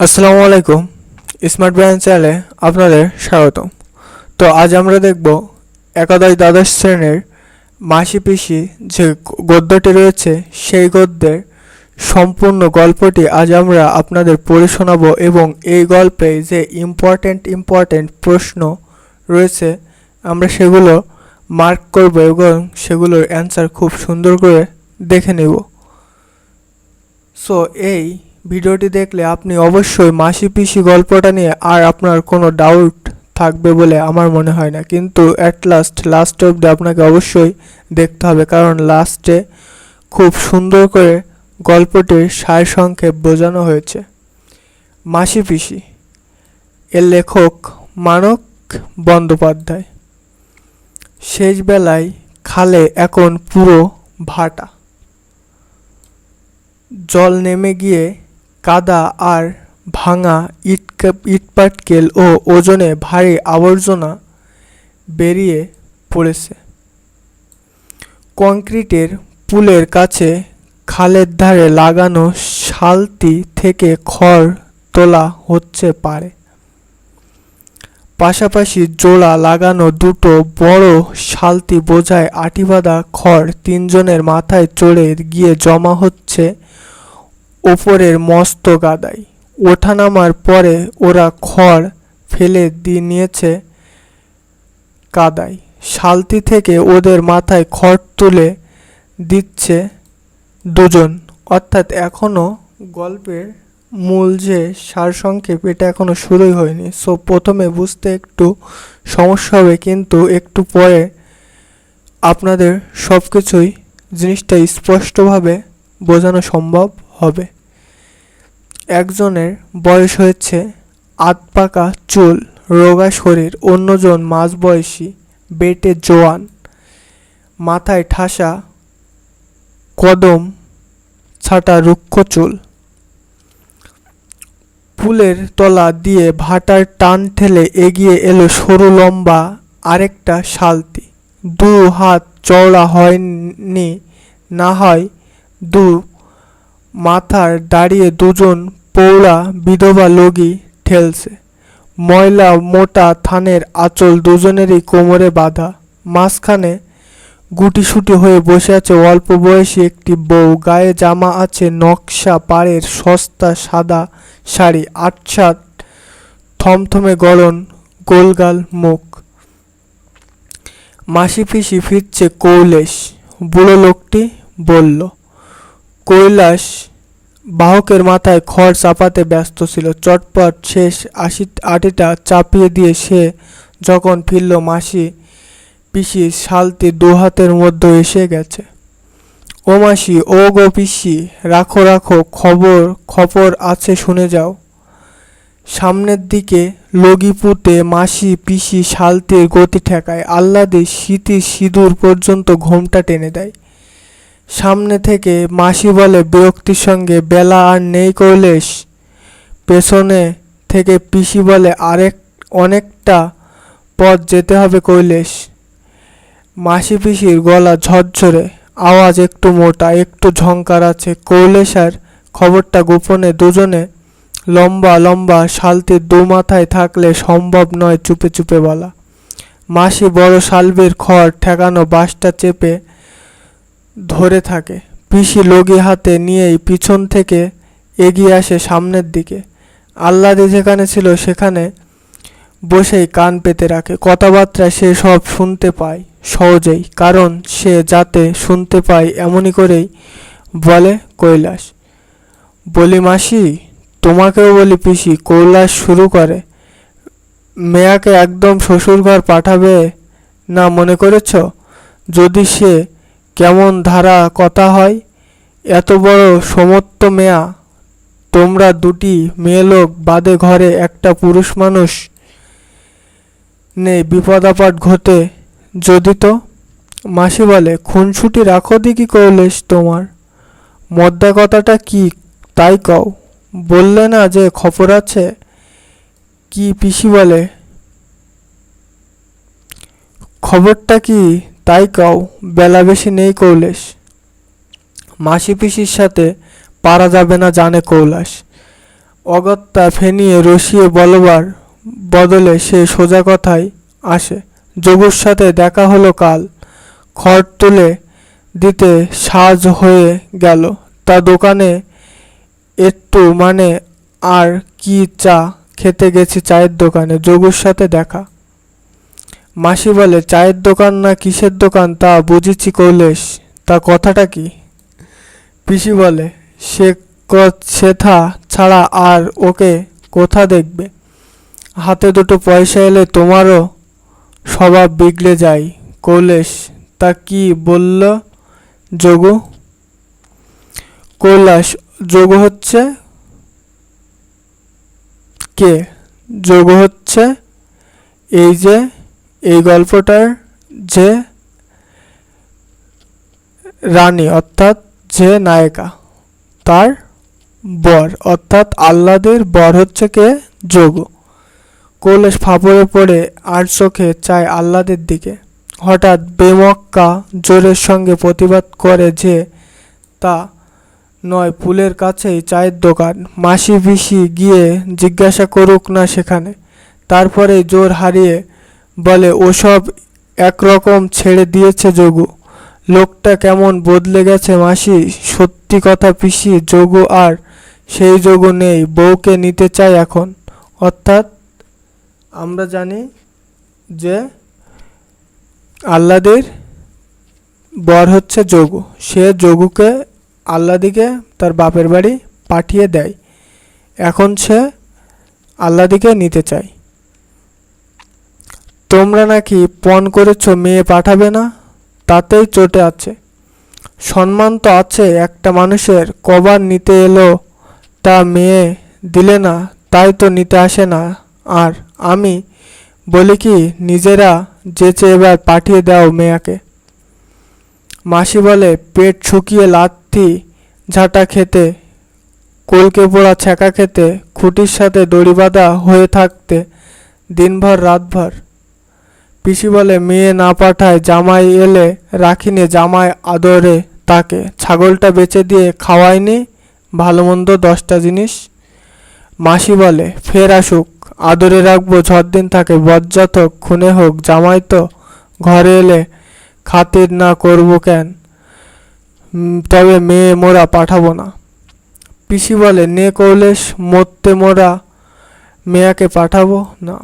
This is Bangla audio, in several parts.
আসসালামু আলাইকুম স্মার্ট ব্রেন চ্যানেলে আপনাদের স্বাগতম। তো আজ আমরা দেখব একাদশ দ্বাদশ শ্রেণির মাসি পিসি যে গদ্যটি রয়েছে, সেই গদ্যের সম্পূর্ণ গল্পটি আজ আমরা আপনাদের পড়ে শোনাবো এবং এই গল্পে যে ইম্পর্ট্যান্ট ইম্পর্ট্যান্ট প্রশ্ন রয়েছে, আমরা সেগুলো মার্ক করব এবং সেগুলোর অ্যান্সার খুব সুন্দর করে দেখে নেব। সো এই ভিডিওটি দেখলে আপনি অবশ্যই মাসি পিসি গল্পটা নিয়ে আর আপনার কোনো ডাউট থাকবে বলে আমার মনে হয় না। কিন্তু অ্যাট লাস্ট লাস্ট অবধি আপনাকে অবশ্যই দেখতে হবে, কারণ লাস্টে খুব সুন্দর করে গল্পটির সারসংক্ষেপ বোঝানো হয়েছে। মাসি পিসি, এর লেখক মানক বন্দ্যোপাধ্যায়। শেষ বেলায় খালে এখন পুরো ভাটা। জল নেমে গিয়ে কাদা আর ভাঙা ইট ইটপাটকেল ও ওজনে ভারী আবর্জনা বেরিয়ে পড়েছে। কংক্রিটের পুলের কাছে খালের ধারে লাগানো শালটি থেকে খড় তোলা হচ্ছে পারে পাশাপাশি জোড়া লাগানো দুটো বড় শালতি বোঝায় আটি বাঁধা খড় তিনজনের মাথায় চড়ে গিয়ে জমা হচ্ছে ওপরের মস্ত গাদায়। ওঠানামার পরে ওরা খড় ফেলে দিয়ে নিয়েছে কাদায়। শালতি থেকে ওদের মাথায় খড় তুলে দিচ্ছে দুজন। অর্থাৎ এখনও গল্পের মূল যে সারসংক্ষেপ, এটা এখনও শুরুই হয়নি। সো প্রথমে বুঝতে একটু সমস্যা হবে, কিন্তু একটু পরে আপনাদের সব কিছুই জিনিসটা স্পষ্টভাবে বোঝানো সম্ভব হবে। একজনের বয়স হয়েছে আধ পাকা চুল, রোগা শরীর, অন্যজন মাঝবয়সী, বেটে জোয়ান, মাথায় ঠাসা কদম, ছাটা রুক্ষ চুল। পুলের তলা দিয়ে ভাটার টান ঠেলে এগিয়ে এলো সরু লম্বা আরেকটা শালতি। দু হাত চওড়া হয়নি, না হয় দু মাথার দাঁড়িয়ে দুজন পৌড়া বিধবা লগি ঠেলছে। ময়লা মোটা থানের আঁচল দুজনেরই কোমরে বাঁধা। মাঝখানে গুটিসুটি হয়ে বসে আছে অল্প বয়সী একটি বউ। গায়ে জামা আছে, নকশা পাড়ের সস্তা সাদা শাড়ি, আটসাট থমথমে গরম গোলগাল মুখ। মাসি পিসি ফিরছে কৌলেশ। বুড়ো লোকটি বলল কৈলাস বাহকের মাথায় খড় চাপাতে ব্যস্ত ছিল। চটপট শেষ আশি, আটিটা চাপিয়ে দিয়ে সে যখন ফিরল, মাসি পিসি শালতি দু হাতের মধ্যে এসে গেছে। ও মাসি, ও গো পিসি, রাখো রাখো, খবর খবর আছে, শুনে যাও। সামনের দিকে লগিপুতে মাসি পিসি শালতির গতি ঠেকায়। আহ্লাদে শীতের সিঁদুর পর্যন্ত ঘোমটা টেনে দেয়। সামনে থেকে মাসি বলে বিরক্তির সঙ্গে, বেলা আর নেই কৈলেশ। পেছনে থেকে পিসি বলে, আরেক, অনেকটা পথ যেতে হবে কৈলেশ। মাসি পিসির গলা ঝরঝরে, আওয়াজ একটু মোটা, একটু ঝংকার আছে। কৈলেশ আর খবরটা গোপনে দুজনে লম্বা লম্বা শালতির দু মাথায় থাকলে সম্ভব নয় চুপে চুপে বলা। মাসি বড় শালবির খড় ঠেকানো বাসটা চেপে ধরে থাকে। পিসি লগি হাতে নিয়েই পিছন থেকে এগিয়ে আসে সামনের দিকে। আহ্লাদে যেখানে ছিল সেখানে বসেই কান পেতে রাখে। কথাবার্তা সে সব শুনতে পায়, সহজেই। কারণ সে যাতে শুনতে পায়, এমনই করেই বলে কৈলাস। বলি, মাসি, তোমাকেও বলি পিসি, কৈলাস শুরু করে। মেয়াকে একদম শ্বশুরঘর পাঠাবে না মনে করেছ? যদি সে কেমন ধারা কথা হয়? এত বড় সমত্ব মেয়া, তোমরা দুটি মেয়ে লোক বাদে ঘরে একটা পুরুষ মানুষ নেই বিপদাপাত ঘটে যদি তো? মাসি বলে, খুনসুটি রাখো দেখি কৌলেশ তোমার। মদ্দা কথাটা কি তাই কও? বললে না যে খবর আছে? কি পিসি বলে? খবরটা কি তাই কও, বেলা বেশি নেই কৌলেশ মাসি পিসির সাথে পারা যাবে না জানে কৈলাস অগত্যা ফেনিয়ে রসিয়ে বলবার বদলে সে সোজা কথায় আসে। যোগুর সাথে দেখা হলো কাল। খড় তুলে দিতে সাজ হয়ে গেল। তা দোকানে একটু মানে আর কি চা খেতে গেছি চায়ের দোকানে। যোগুর সাথে দেখা। মাসি বলে, চায়ের দোকান না কিসের দোকান তা বুঝেছি কৈলেশ, তা কথাটা কি? পিসি বলে, সে সেথা ছাড়া আর ওকে কোথা দেখবে? হাতে দুটো পয়সা এলে তোমারও স্বভাব বিগড়ে যায়। কৈলেশ, তা কি বলল যোগু? কৈলাস, যোগ হচ্ছে? কে? যোগ হচ্ছে এই যে এই গল্পটার যে রানী, অর্থাৎ যে নায়িকা, তার বর, অর্থাৎ আহ্লাদের বর হচ্ছে কে? যোগ। কৈলাস ফাপড়ে পড়ে আর চোখে চায় আহ্লাদের দিকে। হঠাৎ বেমক্কা জোরের সঙ্গে প্রতিবাদ করে যে তা নয় পুলের কাছেই চায়ের দোকান। মাসি পিসি গিয়ে জিজ্ঞাসা করুক না সেখানে। তারপরে জোর হারিয়ে বলে, ওসব একরকম ছেড়ে দিয়েছে যোগু। লোকটা কেমন বদলে গেছে, মাসি? সত্যি কথা পিসি, যোগু আর সেই যোগু নেই, বউকে নিতে চায় এখন। অর্থাৎ আমরা জানি যে আহ্লাদের বর হচ্ছে যোগু। সে যোগুকে আহ্লাদিকে তার বাপের বাড়ি পাঠিয়ে দেয়। এখন সে আল্লাদিকে নিতে চায়। তোমরা নাকি পণ করেছ, মেয়ে পাঠাবে না? তাতেই চটে আছে। সম্মান তো আছে, একটা মানুষের। কবার নিতে এলো, তা মেয়ে দিলে না, তাই তো নিতে আসে না। আর আমি বলি কি, নিজেরা যেচে এবার পাঠিয়ে দাও মেয়াকে। মাসি বলে, পেট শুকিয়ে লাথি ঝাঁটা খেতে, কলকে পোড়া ছ্যাঁকা খেতে, খুঁটির সাথে দড়ি বাঁধা হয়ে থাকতে, দিনভর, রাতভর। পিসি বলে, মেয়ে না পাঠায় জামাই এলে রাখিনি জামাই আদরে তাকে। ছাগলটা বেচে দিয়ে খাওয়ায়নি ভালো মন্দ দশটা জিনিস। মাসি বলে, ফের আসুক, আদরে রাখব দিন থাকে, বজ্জাত খুনে হোক, জামাই তো ঘরে এলে খাতির না করব কেন? তবে মেয়ে মোরা পাঠাবো না। পিসি বলে, নে কৌলেশ, মরতে মোরা মেয়াকে পাঠাবো না।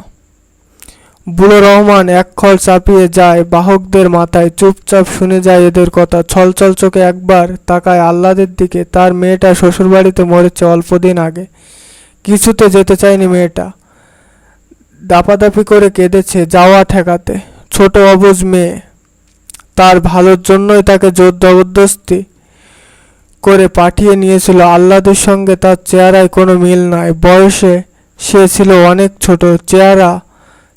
বুড়ো রহমান এক খল চাপিয়ে যায়, বাহকদের মাথায় চুপচাপ শুনে যায় এদের কথা। ছলছল চোখে একবার তাকায় আহ্লাদের দিকে। তার মেয়েটা শ্বশুরবাড়িতে মরেছে অল্পদিন আগে। কিছুতে যেতে চায়নি মেয়েটা। দাপাদাপি করে কেঁদেছে যাওয়া ঠেকাতে। ছোট অবুজ মেয়ে। তার ভালোর জন্যই তাকে জোর জবরদস্তি করে পাঠিয়ে নিয়েছিল। আহ্লাদের সঙ্গে তার চেহারায় কোনো মিল নাই। বয়সে সে ছিল অনেক ছোট। চেহারা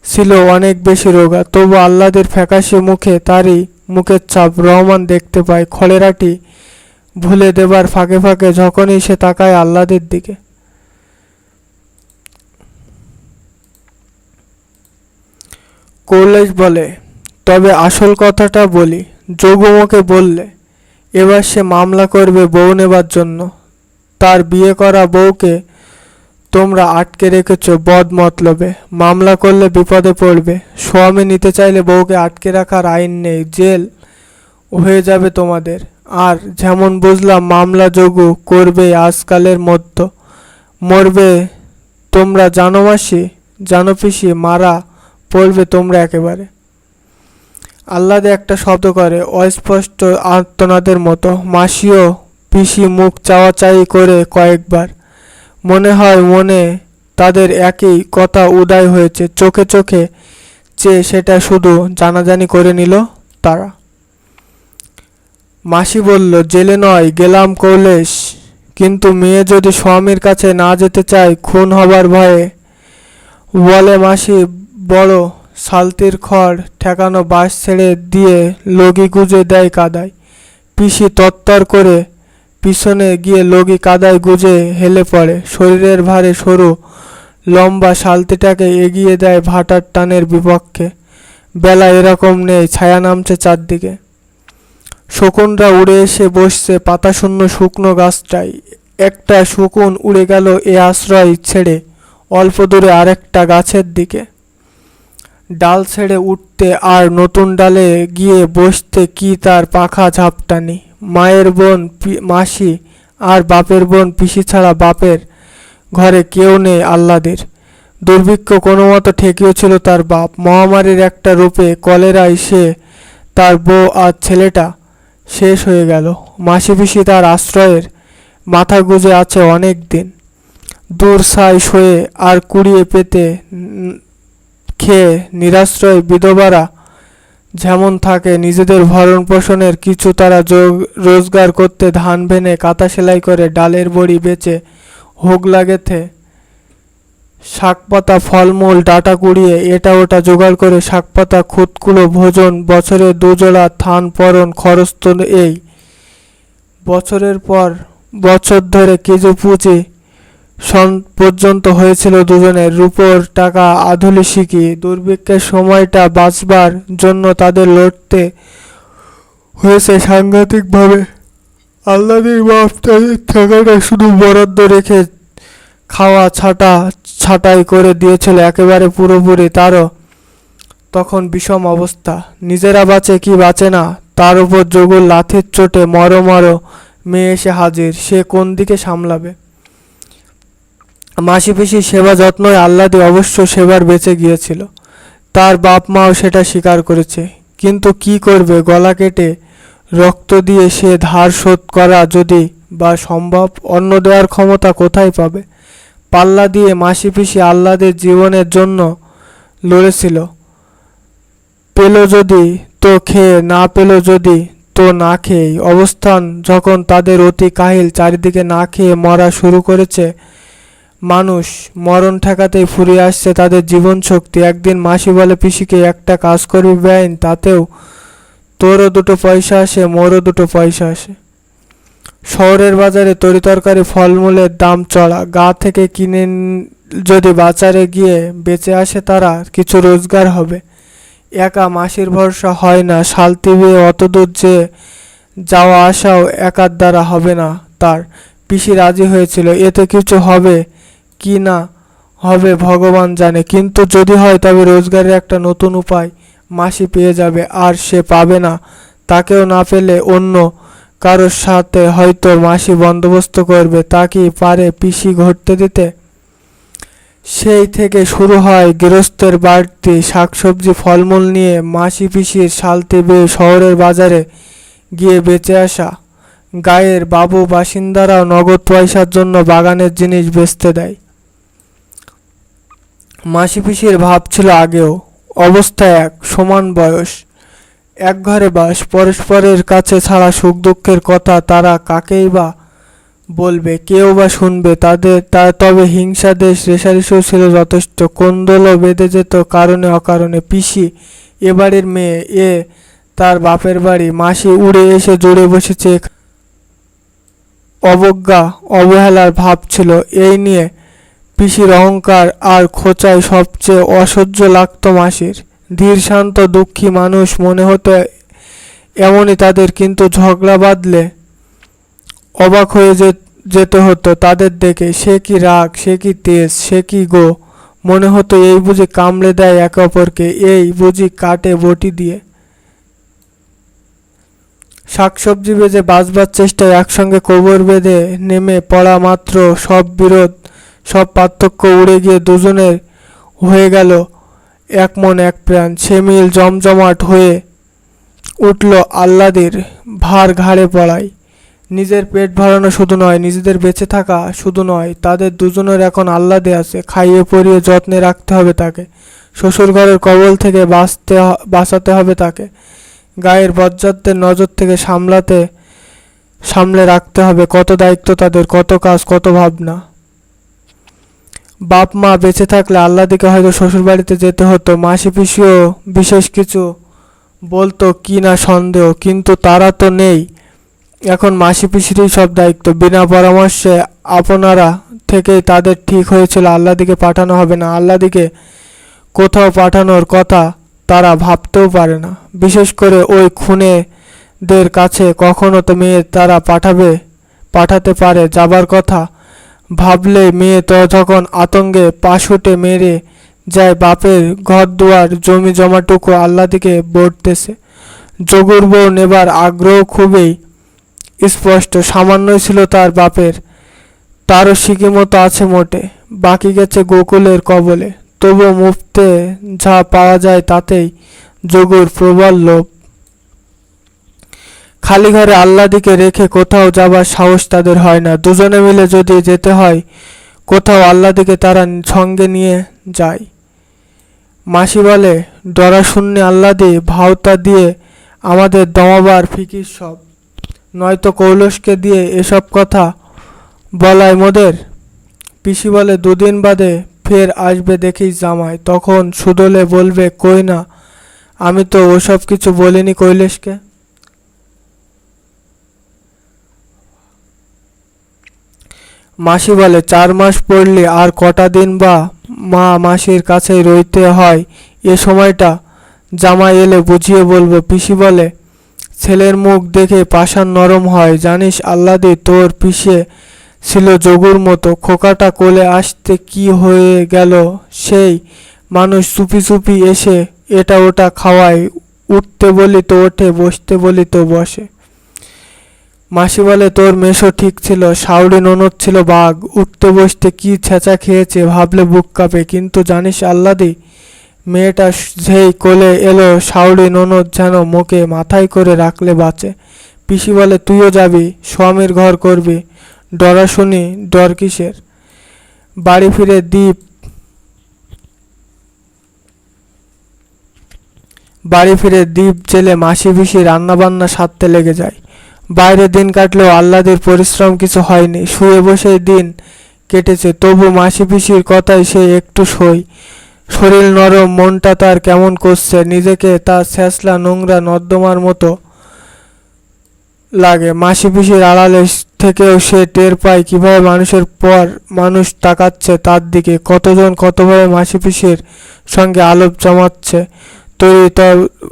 ছিল অনেক বেশি রোগা তবু আহ্লাদের ফ্যাকাশে মুখে তারই মুখের চাপ রহমান দেখতে পায় খলেরাটি ভুলে দেবার ফাঁকে ফাঁকে যখনই সে তাকায় আহ্লাদের দিকে। কৈলাস বলে, তবে আসল কথাটা বলি যোগমকে বললে, এবার সে মামলা করবে বউ নেবার জন্য। তার বিয়ে করা বউকে তোমরা আটকে রেখেছ বদ মতলবে। মামলা করলে বিপদে পড়বে। স্বামী নিতে চাইলে বউকে আটকে রাখার আইন নেই। জেল হয়ে যাবে তোমাদের। আর যেমন বুঝলাম, মামলা যোগু করবে আজকালের মধ্য। মরবে তোমরা জানো মাসি? জানো পিসি, মারা পড়বে তোমরা একেবারে। আহ্লাদে একটা শব্দ করে, অস্পষ্ট আর্তনাদের মতো। মাসিও পিসি মুখ চাওয়াচাই করে কয়েকবার। মনে হয় মনে তাদের একই কথা উদয় হয়েছে। চোখে চোখে চেয়ে সেটা শুধু জানাজানি করে নিল তারা। মাসি বলল, জেলে নয়, গেলাম কৌলেশ কিন্তু মেয়ে যদি স্বামীর কাছে না যেতে চায়, খুন হবার ভয়ে। বলে মাসি, বড় সালতির খড় ঠেকানো বাঁশ ছেড়ে দিয়ে লগি গুজে দেয় কাদায়। পিসি তত্তর করে পিছনে গিয়ে লগি কাদায় গুজে হেলে পড়ে। শরীরের ভারে সরু, লম্বা শালতিটাকে এগিয়ে দেয় ভাটার টানের বিপক্ষে। বেলা এরকম নেই, ছায়া নামছে চারদিকে। শকুনরা উড়ে এসে বসছে পাতাশূন্য শুকনো গাছটায়। একটা শকুন উড়ে গেল এ আশ্রয় ছেড়ে, অল্প দূরে আরেকটা গাছের দিকে। ডাল ছেড়ে উঠতে আর নতুন ডালে গিয়ে বসতে কি তার পাখা ঝাপটানি মায়ের বোন মাসি আর বাপের বোন পিসি ছাড়া বাপের ঘরে কেউ নেই আহ্লাদের। দুর্ভিক্ষ কোনো মতো ঠেকিয়েছিল তার বাপ। মহামারীর একটা রূপে কলেরায় সে তার বউ আর ছেলেটা শেষ হয়ে গেল। মাসি পিসি তার আশ্রয়ের মাথা গুজে আছে অনেক দিন। দূর সাই হয়ে আর কুড়িয়ে পেতে খেয়ে নিরাশ্রয় বিধবারা যেমন থাকে, নিজেদের ভরণ পোষণের কিছু তারা রোজগার করতে ধান ভেনে কাঁথা সেলাই করে ডালের বড়ি বেচে হোগলা গেথে শাকপাতা, ফলমূল, ডাটা কুড়িয়ে এটা ওটা জোগাড় করে শাকপাতা খুদকুলো ভোজন, বছরে দুজোড়া থান পরন খরচ এই। বছরের পর বছর ধরে কিছু পুঁজি পর্যন্ত হয়েছিল দুজনের রূপোর টাকা আধুলি শিখি। দুর্ভিক্ষের সময়টা বাঁচবার জন্য তাদের লড়তে হয়েছে সাংঘাতিকভাবে। আল্লাদের বাপ টাকাটা শুধু বরাদ্দ রেখে খাওয়া ছাটা ছাটাই করে দিয়েছিল একেবারে পুরোপুরি তারও। তখন বিষম অবস্থা। নিজেরা বাঁচে কি বাঁচে না, তার উপর যোগুর লাথির চোটে মরো মরো মেয়ে এসে হাজির। সে কোন দিকে সামলাবে? মাসি পিসির সেবা যত্নই আহ্লাদে অবশ্য সেবার বেঁচে গিয়েছিল। তার বাপ মাও সেটা স্বীকার করেছে। কিন্তু কি করবে, গলা কেটে রক্ত দিয়ে সে ধার শোধ করা যদি বা সম্ভব, অন্ন দেওয়ার ক্ষমতা কোথায় পাবে? পাল্লা দিয়ে মাসি পিসি আহ্লাদের জীবনের জন্য লড়েছিল। পেল যদি তো খেয়ে, না পেল যদি তো না খেয়েই। অবস্থান যখন তাদের অতি কাহিল, চারিদিকে না খেয়ে মরা শুরু করেছে মানুষ মরণ ঠেকাতেই ফুরিয়ে আসছে তাদের জীবন শক্তি একদিন মাসি বলে, পিসিকে একটা কাজ করবি বেআইন, তাতেও তোরও দুটো পয়সা আসে, মোরও দুটো পয়সা আসে। শহরের বাজারে তরিতরকারি ফলমূলের দাম চড়া। গা থেকে কিনে যদি বাজারে গিয়ে বেঁচে আসে তারা, কিছু রোজগার হবে। একা মাসির ভরসা হয় না শালতি বেয়ে অতদূর যে যাওয়া আসাও একার দ্বারা হবে না তার। পিসি রাজি হয়েছিল, এতে কিছু হবে কি না হবে ভগবান জানে। কিন্তু যদি হয় তবে রোজগারের একটা নতুন উপায় মাসি পেয়ে যাবে, আর সে পাবে না। তাকেও না পেলে অন্য কারোর সাথে হয়তো মাসি বন্দোবস্ত করবে। তা কি পারে পিসি ঘটতে দিতে? সেই থেকে শুরু হয় গৃহস্থের বাড়তি শাকসবজি, ফলমূল নিয়ে মাসি পিসির শালতে বেয়ে শহরের বাজারে গিয়ে বেঁচে আসা। গায়ের বাবু বাসিন্দারাও নগদ পয়সার জন্য বাগানের জিনিস বেচতে দেয়। মাসি পিসির ভাব ছিল আগেও অবস্থা এক, সমান বয়স। এক ঘরে বাস, পরস্পরের কাছে ছাড়া সুখ দুঃখের কথা তারা কাকেই বা বলবে, কেউ বা শুনবে। তাদের, তা তবে হিংসা দেশ রেশারেশিও ছিল যথেষ্ট। কোন্দলও বেঁধে যেত কারণে অকারণে। পিসি এ বাড়ির মেয়ে, এ তার বাপের বাড়ি। মাসি উড়ে এসে জুড়ে বসেছে। অবজ্ঞা, অবহেলার ভাব ছিল। এই নিয়ে পিসির অহংকার আর খোঁচায় সবচেয়ে অসহ্য লাগত মাসির। ধীর, শান্ত, দুঃখী মানুষ মনে হতো এমনই তাদের, কিন্তু ঝগড়া বাঁধলে অবাক হয়ে যেতে হতো তাদের দেখে। সে কি রাগ, সে কি তেজ, সে কি গো? মনে হতো এই বুঝি কামড়ে দেয় একে অপরকে, এই বুঝি কাটে বটি দিয়ে। শাকসবজি বেজে বাঁচবার চেষ্টায় একসঙ্গে কবর বেঁধে নেমে পড়া মাত্র সব বিরোধ সব পার্থক্য উড়ে গিয়ে দুজনের হয়ে গেল এক মন এক প্রাণ। সে মিল জমজমাট হয়ে উঠল আহ্লাদের ভার ঘাড়ে পড়ায়। নিজের পেট ভরানো শুধু নয়, নিজেদের বেঁচে থাকা শুধু নয়, তাদের দুজনের এখন আহ্লাদে আছে। খাইয়ে পরিয়ে যত্নে রাখতে হবে তাকে। শ্বশুর ঘরের কবল থেকে বাঁচতে বাঁচাতে হবে তাকে। গায়ের বজ্জাতদের নজর থেকে সামলাতে, সামলে রাখতে হবে। কত দায়িত্ব তাদের, কত কাজ, কত ভাবনা। বাপ মা বেঁচে থাকলে আল্লাহ দিকে হয়তো শ্বশুর বাড়িতে যেতে হতো, মাসি পিসিও বিশেষ কিছু বলতো, কি না সন্দেহ? কিন্তু তারা তো নেই। এখন মাসি পিসিরই সব দায়িত্ব। বিনা পরামর্শে আপনারা থেকেই তাদের ঠিক হয়েছিল আল্লাহ দিকে পাঠানো হবে না। আল্লাহ দিকে কোথাও পাঠানোর কথা তারা ভাবতেও পারে না। বিশেষ করে ওই খুনেদের কাছে কখনো তো মেয়ে তারা পাঠাবে, পাঠাতে পারে, যাবার কথা ভাবলে মেয়ে তো যখন আতঙ্কে পাশুটে মেরে যায় বাপের ঘর দুয়ার জমি জমাটুকু আল্লাদিকে বর্তেছে যোগুর বউ নেবার আগ্রহ খুবই স্পষ্ট, সামান্যই ছিল তার বাপের। তারও সিকিমতো আছে মোটে, বাকি গেছে গোকুলের কবলে। তবু মুফতে যা পাওয়া যায় তাতেই যোগুর প্রবল লোভ। খালি ঘরে আল্লাদিকে রেখে কোথাও যাবার সাহস তাদের হয় না। দুজনে মিলে যদি যেতে হয়, কোথাও আল্লাদিকে তারা সঙ্গে নিয়ে যায়। মাসি বলে, ডরা শূন্য আল্লাদি ভাওতা দিয়ে আমাদের দমাবার ফিকির সব। নয়তো কৌলসকে দিয়ে এসব কথা বলায় মোদের? পিসি বলে, দুদিন বাদে ফের আসবে দেখিস জামাই, তখন সুদলে বলবে, কই না, আমি তো ওসব কিছু বলিনি কৈলেশকে মাসি বলে, চার মাস পড়লে আর কটা দিন বা মা মাসির কাছেই রইতে হয়? এ সময়টা? জামাই এলে বুঝিয়ে বলব। পিসি বলে, ছেলের মুখ দেখে পাষাণ নরম হয়। জানিস আল্লাদি, তোর পিষে ছিল যোগুর মতো। খোকাটা কোলে আসতে কি হয়ে গেল সেই মানুষ চুপি চুপি এসে এটা ওটা খাওয়ায়। উঠতে বলি তো ওঠে, বসতে বলি তো বসে। মাসি বলে তোর মেশো ঠিক ছিল শাউরি ননদ ছিল বাঘ, উঠতে বসতে কি ছেঁচা খেয়েছে ভাবলে বুক কাঁপে, কিন্তু জানিস আল্লাদি, মেয়েটা যেই কোলে এলো শাউরি ননদ যেন মুখে মাথায় করে রাখলে বাঁচে। পিসি বলে, তুইও যাবি, স্বামীর ঘর করবি, ডরা শুনি, ডর কিসের? বাড়ি ফিরে দ্বীপ বাড়ি ফিরে দ্বীপ জেলে মাসি পিসি রান্নাবান্না সারতে লেগে যায়। বাইরে দিন কাটলেও আহ্লাদের পরিশ্রম কিছু হয়নি। শুয়ে বসেই দিন কেটেছে, তবু মাসি পিসির কথায় সে একটু সই। শরীর নরম, মনটা তার কেমন করছে, নিজেকে তার ছ্যাঁচলা নোংরা নর্দমার মতো লাগে। মাসি পিসির আড়ালে থেকেও সে টের পায় কীভাবে মানুষের পর মানুষ তাকাচ্ছে তার দিকে, কতজন কতভাবে মাসি পিসির সঙ্গে আলোপ জমাচ্ছে। তর-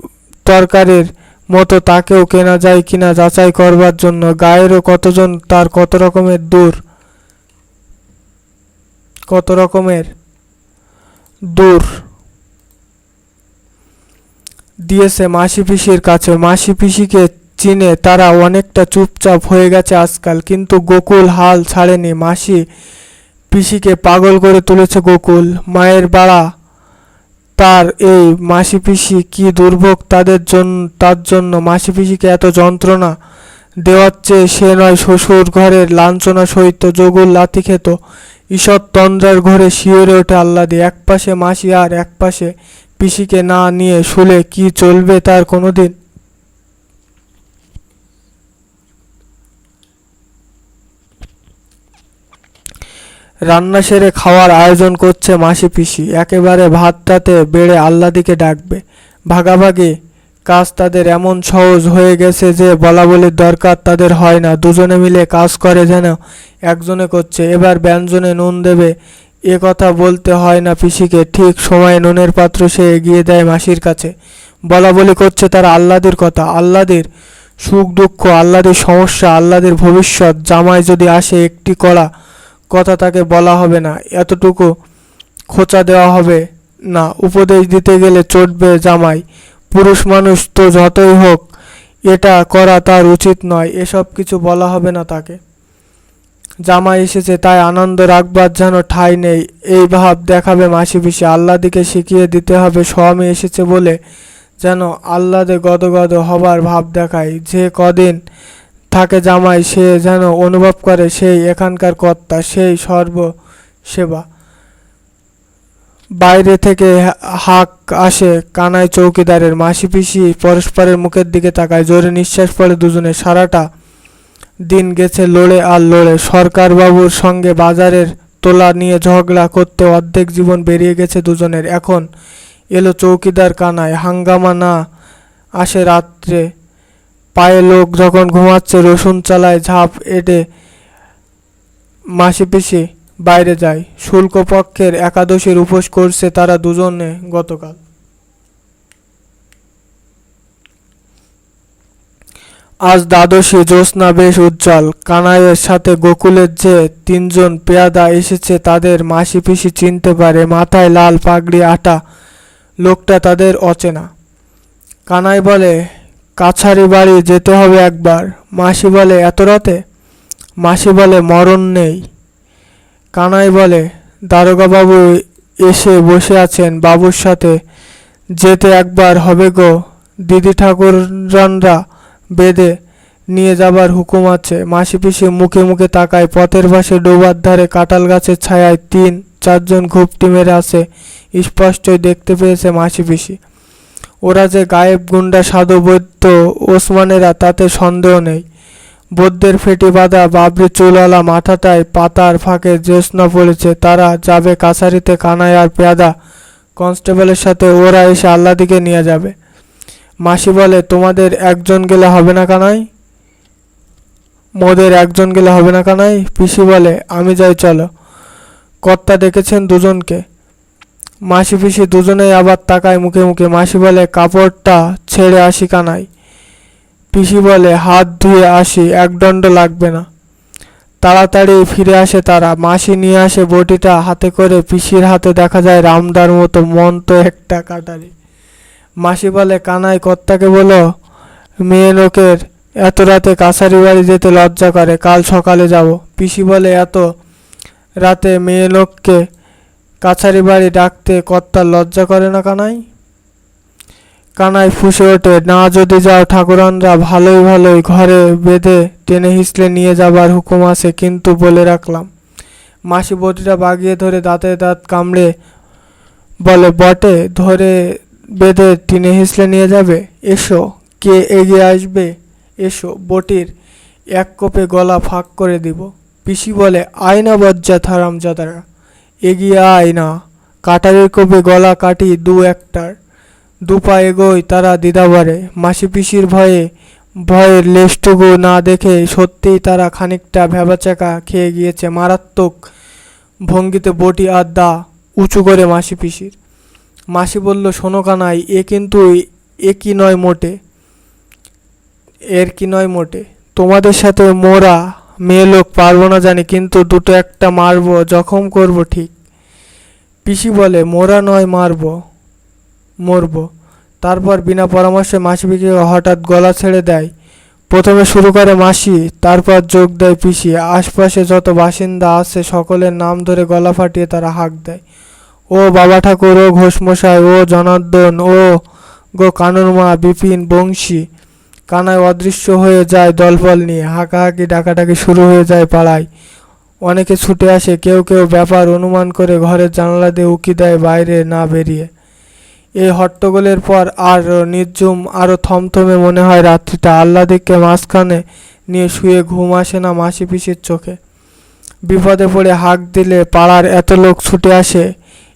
তরকারির মতো তাকেও কেনা যায় কিনা যাচাই করবার জন্য গায়েরও কতজন তার কত রকমের দূর? কত রকমের দূর? দিয়েছে মাসি পিসির কাছে। মাসি পিসিকে চিনে তারা অনেকটা চুপচাপ হয়ে গেছে আজকাল, কিন্তু গোকুল হাল ছাড়েনি। মাসি পিসিকে পাগল করে তুলেছে গোকুল। মায়ের বাড়া তার এই মাসি পিসি কি দুর্ভোগ তাদের জন্য তার জন্য মাসি পিসিকে এত যন্ত্রণা দেওয়ার চেয়ে সে নয় শ্বশুর ঘরের লাঞ্ছনা সহিত যোগুল লাথি খেত। ঈশ্বর তন্দ্রার ঘরে শিওরে ওঠে আহ্লাদে। এক পাশে মাসি আর এক পাশে পিসিকে না নিয়ে শুলে কি চলবে তার কোনোদিন? রান্না সেরে খাওয়ার আয়োজন করছে মাসি পিসি। একেবারে ভাতটাতে বেড়ে আল্লাদিকে ডাকবে। ভাগাভাগি কাজ তাদের এমন সহজ হয়ে গেছে যে বলা বলির দরকার তাদের হয় না। দুজনে মিলে কাজ করে যেন একজনে করছে। এবার ব্যঞ্জনে নুন দেবে। এ কথা বলতে হয় না পিসিকে। ঠিক সময়ে নুনের পাত্র সে এগিয়ে দেয় মাসির কাছে। বলা বলি করছে তার আহ্লাদের কথা। আহ্লাদের সুখ দুঃখ আহ্লাদের সমস্যা আহ্লাদের ভবিষ্যৎ, জামাই যদি আসে একটি কড়া কথা তাকে বলা হবে না, এতটুকু খোঁচা দেওয়া হবে না। উপদেশ দিতে গেলে চটবে জামাই, পুরুষ মানুষ তো যতই হোক, এটা করা তার উচিত নয়, এসব কিছু বলা হবে না তাকে। জামাই এসেছে, তাই আনন্দ রাখবার যেন ঠাঁই নেই, এই ভাব দেখাবে মাসি পিসি। আহ্লাদিকে শিখিয়ে দিতে হবে, স্বামী এসেছে বলে যেন আহ্লাদে গদগদ হবার ভাব দেখায়। যে কদিন থাকে জামাই, সে যেন অনুভব করে সেই এখানকার কর্তা, সেই সর্ব সেবা বাইরে থেকে হাক আসে কানায় চৌকিদারের। মাসি পিসি পরস্পরের মুখের দিকে তাকায়। জোরে নিঃশ্বাস পড়ে দুজনে। সারাটা দিন গেছে লড়ে আর লড়ে সরকারবাবুর সঙ্গে বাজারের তোলা নিয়ে ঝগড়া করতে অর্ধেক জীবন বেরিয়ে গেছে দুজনের। এখন এলো চৌকিদার কানায় হাঙ্গামা না আসে রাত্রে পায়ে লোক যখন ঘুমাচ্ছে, রসুন চালায়, ঝাঁপ এটে মাসি পিসি বাইরে যায়। শুল্ক পক্ষের একাদশীর উপোস করছে তারা দুজনে গতকাল। আজ দ্বাদশী জ্যোৎস্না বেশ উজ্জ্বল। কানাইয়ের সাথে গোকুলের যে তিনজন পেয়াদা এসেছে, তাদের মাসি পিসি চিনতে পারে, মাথায় লাল পাগড়ি আটা, লোকটা তাদের অচেনা। কানাই বলে কাছারি বাড়ি যেতে হবে একবার। মাসি বলে, এত রাতে? মাসি বলে, মরণ নেই। কানাই বলে, দারোগাবাবু এসে বসে আছেন, বাবুর সাথে যেতে একবার হবে গো। দিদি ঠাকুররা বেঁধে নিয়ে যাবার হুকুম আছে। মাসি পিসি মুখে মুখে তাকায়, পথের পাশে ডোবার ধারে কাঁঠাল গাছের ছায়ায় তিন, চারজন ঘুপটি মেরে আছে। স্পষ্টই দেখতে পেয়েছে মাসি পিসি। ওরা যে গায়েব গুন্ডা সাধু বৈদ্য ওসমানেরা, তাতে সন্দেহ নেই। বৌদ্ধের ফেটি বাঁধা বাবরি চুলওয়ালা মাথাটায় পাতার ফাঁকে জ্যোৎস্না পড়েছে, তারা যাবে কাছারিতে কানাই আর পেয়াদা কনস্টেবলের সাথে, ওরা এসে আল্লাদিকে নিয়ে যাবে। মাসি বলে, তোমাদের একজন গেলে হবে না কানাই? মোদের একজন গেলে হবে না কানাই? পিসি বলে, আমি যাই, চলো। কর্তা ডেকেছেন দুজনকে? মাসি পিসি দুজনেই আবার তাকায় মুখে মুখে। মাসি বলে, কাপড়টা ছেড়ে আসি কানাই। পিসি বলে, হাত ধুয়ে আসি, এক দণ্ড লাগবে না। তাড়াতাড়ি ফিরে আসে তারা। মাসি নিয়ে আসে বটিটা। হাতে করে পিসির হাতে দেখা যায় রামদার মতো মন তো একটা কাটারি। মাসি বলে, কানাই, কর্তাকে বলো, মেয়ে লোকের এত রাতে কাছারি বাড়ি যেতে লজ্জা করে, কাল সকালে যাব। পিসি বলে, এত রাতে মেয়ে লোককে কাছারি বাড়ি ডাকতে কর্তার লজ্জা করে না কানাই? কানাই ফুসে ওঠে, না যদি যাও ঠাকুরানরা, ভালোই ভালোই ঘরে বেঁধে টেনে হিসলে নিয়ে যাবার হুকুম আছে কিন্তু বলে রাখলাম। মাসি বটিটা বাগিয়ে ধরে দাঁতে দাঁত কামড়ে বলে, বটে, ধরে বেঁধে টেনে হিসলে নিয়ে যাবে? এসো, কে এগিয়ে আসবে? এসো, বটির এক কোপে গলা ফাঁক করে দিব। পিসি বলে আয়না বজ্জাত হারামজাদারা। এগিয়ে আয় না। কাটারের কোপে গলা কাটি দু একটার। দু পা এগোয় তারা দিদা দিদাবারে। মাসি পিসির ভয়ে, ভয়ের লেশটুকু না দেখে সত্যিই তারা খানিকটা ভেবাচাকা খেয়ে গিয়েছে। মারাত্মক ভঙ্গিতে বটি আর দা উঁচু করে মাসি পিসির। মাসি বলল, শোনো কানাই, এ কিন্তু এ কি নয় মোটে। এর কি নয় মোটে। তোমাদের সাথে মোরা মেয়ে লোক পারব না জানি, কিন্তু দুটো একটা মারবো, জখম করব ঠিক। পিসি বলে, মোরা নয়, মারবো, মরব। তারপর বিনা পরামর্শে মাসি মাসিপিকে হঠাৎ গলা ছেড়ে দেয়। প্রথমে শুরু করে মাসি, তারপর যোগ দেয় পিসি। আশপাশে যত বাসিন্দা আছে, সকলের নাম ধরে গলা ফাটিয়ে তারা হাঁক দেয়। ও বাবা ঠাকুর, ও ঘোষমশাই, ও জনার্দন, ও গো কানুরমা বিপিন, বংশী। কানায় অদৃশ্য হয়ে যায় দলবল নিয়ে। হাঁকাহাঁকি, ডাকাডাকি শুরু হয়ে যায় পাড়ায়। অনেকে ছুটে আসে, কেউ কেউ ব্যাপার অনুমান করে ঘরের জানালা দিয়ে উঁকি দেয় বাইরে না বেরিয়ে। এই হট্টগোলের পর আর নির্জুম আরও থমথমে মনে হয় রাত্রিটা। আহ্লাদিককে মাঝখানে নিয়ে শুয়ে ঘুম আসে না মাসি পিসির চোখে। বিপদে পড়ে হাঁক দিলে পাড়ার এত লোক ছুটে আসে,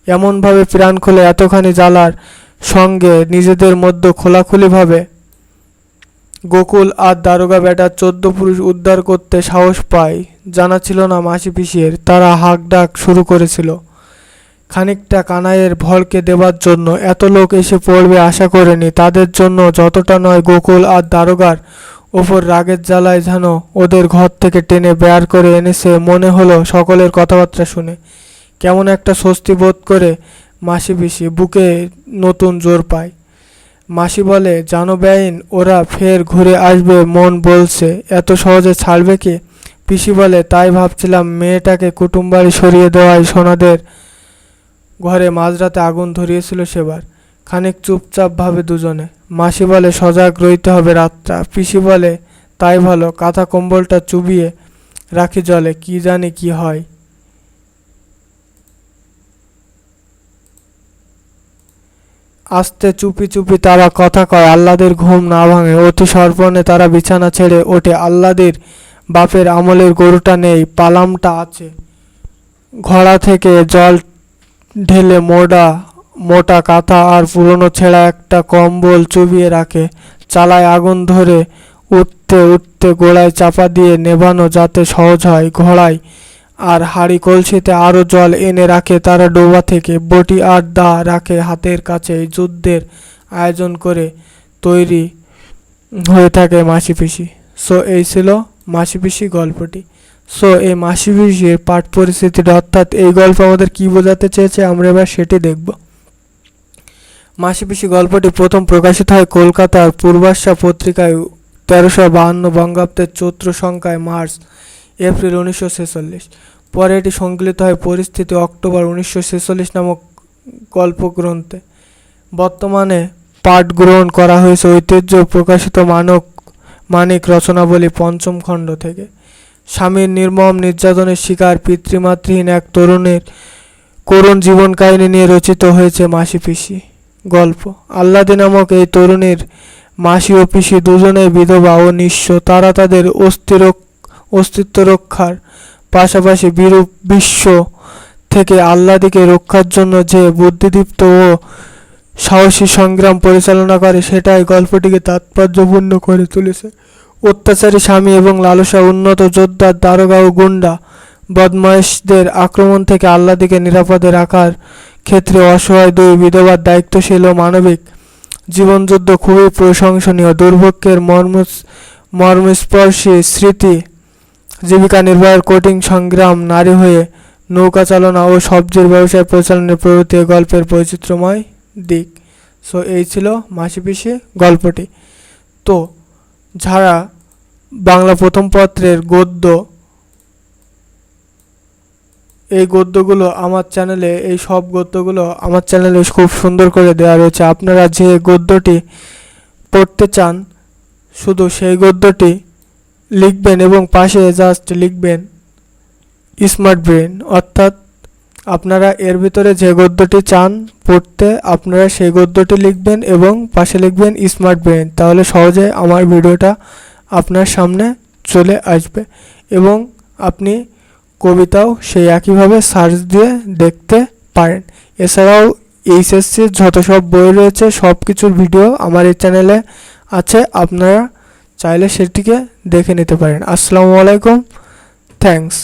এমনভাবে প্রাণ খুলে এতখানি জ্বালার সঙ্গে নিজেদের মধ্যে খোলাখুলিভাবে গোকুল আর দারোগা বেটার চোদ্দ পুরুষ উদ্ধার করতে সাহস পায়। জানা ছিল না মাসি পিসির, তারা হাঁক ডাক শুরু করেছিল। খানিকটা কানাইয়ের ভরকে দেবার জন্য এত লোক এসে পড়বে আশা করেনি, তাদের জন্য যতটা নয় গোকুল আর দারোগার ওপর রাগের জ্বালায় যেন ওদের ঘর থেকে টেনে বের করে এনেছে মনে হলো সকলের কথাবার্তা শুনে। কেমন একটা স্বস্তি বোধ করে মাসি পিসি, বুকে নতুন জোর পায়। মাসি বলে, জানো বেআইন, ওরা ফের ঘুরে আসবে, মন বলছে। এত সহজে ছাড়বে কি? পিসি বলে, তাই ভাবছিলাম মেয়েটাকে কুটুমবাড়ি সরিয়ে দেওয়ায় সোনাদের ঘরে মাঝরাতে আগুন ধরিয়েছিল সেবার। খানিক চুপচাপ ভাবে দুজনে। মাসি বলে, সজাগ রইতে হবে রাতটা। পিসি বলে, তাই ভালো, কাঁথা কম্বলটা চুবিয়ে রাখি জলে, কি জানি কি হয়? আস্তে চুপি চুপি তারা কথা কয়, আল্লাদের ঘুম না ভাঙে। অতি সর্পণে তারা বিছানা ছেড়ে ওঠে। আল্লাদের বাপের আমলের গরুটা নেই, পালামটা আছে। ঘোড়া থেকে জল ঢেলে মোটা মোটা কাঁথা আর পুরনো ছেঁড়া একটা কম্বল চুবিয়ে রাখে। চালায় আগুন ধরে, উঠতে উঠতে গোড়ায় চাপা দিয়ে নেভানো যাতে সহজ হয়। ঘোড়ায় আর হাঁড়ি কলসিতে আরও জল এনে রাখে তারা ডোবা থেকে। বটি আর দা রাখে হাতের কাছে যুদ্ধের আয়োজন করে তৈরি হয়ে থাকে মাসি পিসি সো, এই ছিল মাসি পিসি গল্পটি। সো, এই মাসি পিসির পাঠ পরিস্থিতিটা অর্থাৎ এই গল্প আমাদের কী বোঝাতে চেয়েছে আমরা এবার সেটি দেখব। মাসি পিসি গল্পটি প্রথম প্রকাশিত হয় কলকাতার পূর্বাশা পত্রিকায় তেরোশো বাহান্ন বঙ্গাব্দের চৈত্র সংখ্যায় মার্চ এপ্রিল উনিশশো ছেচল্লিশ। পরে এটি সংকলিত হয় পরিস্থিতি অক্টোবর উনিশশো ছেচল্লিশ নামক গল্পগ্রন্থে। বর্তমানে পাঠ গ্রহণ করা হয়েছে ঐতিহ্য প্রকাশিত মানক, মানিক রচনাবলী পঞ্চম খণ্ড থেকে। স্বামীর নির্মম নির্যাতনের শিকার পিতৃমাতৃহীন এক তরুণের করুণ জীবন কাহিনী নিয়ে রচিত হয়েছে মাসি পিসি গল্প। আল্লাদি নামক এই তরুণীর মাসি ও পিসি দুজনেই বিধবা ও নিঃস্ব, তারা তাদের অস্থির অস্তিত্ব রক্ষার পাশাপাশি বিরূপ বিশ্ব থেকে আল্লাদিকে রক্ষার জন্য যে বুদ্ধিদীপ্ত ও সাহসী সংগ্রাম পরিচালনা করে, সেটাই গল্পটিকে তাৎপর্যপূর্ণ করে তুলেছে। অত্যাচারী স্বামী এবং লালসা উন্নত যোদ্ধার দারোগা ও গুন্ডা বদমাইশদের আক্রমণ থেকে আল্লাদিকে নিরাপদে রাখার ক্ষেত্রে অসহায় দুই বিধবার দায়িত্বশীল ও মানবিক জীবনযুদ্ধ খুবই প্রশংসনীয়। দুর্ভোগের মর্ম মর্মস্পর্শী স্মৃতি জীবিকা নির্বাহের কঠিন সংগ্রাম, নারী হয়ে নৌকা চালনা ও সবজির ব্যবসায় পরিচালনার প্রভৃতি গল্পের বৈচিত্র্যময় দিক। সো এই ছিল মাসি পিসি গল্পটি। তো, যারা বাংলা প্রথম পত্রের গদ্য, এই গদ্যগুলো আমার চ্যানেলে, এই সব গদ্যগুলো আমার চ্যানেলে খুব সুন্দর করে দেওয়া রয়েছে। আপনারা যে গদ্যটি পড়তে চান, শুধু সেই গদ্যটি লিখবেন এবং পাশে জাস্ট লিখবেন স্মার্ট ব্রেন অর্থাৎ আপনারা এর ভিতরে যে গদ্যটি চান পড়তে আপনারা সেই গদ্যটি লিখবেন এবং পাশে লিখবেন স্মার্ট ব্রেন তাহলে সহজে আমার ভিডিওটা আপনার সামনে চলে আসবে এবং আপনি কবিতাও সেই একইভাবে সার্চ দিয়ে দেখতে পারেন। এছাড়াও এইচএসসির যত সব বই রয়েছে সব কিছুর ভিডিও আমার এই চ্যানেলে আছে। আপনারা চাইলে সেটিকে দেখে নিতে পারেন। আসসালামু আলাইকুম। থ্যাঙ্কস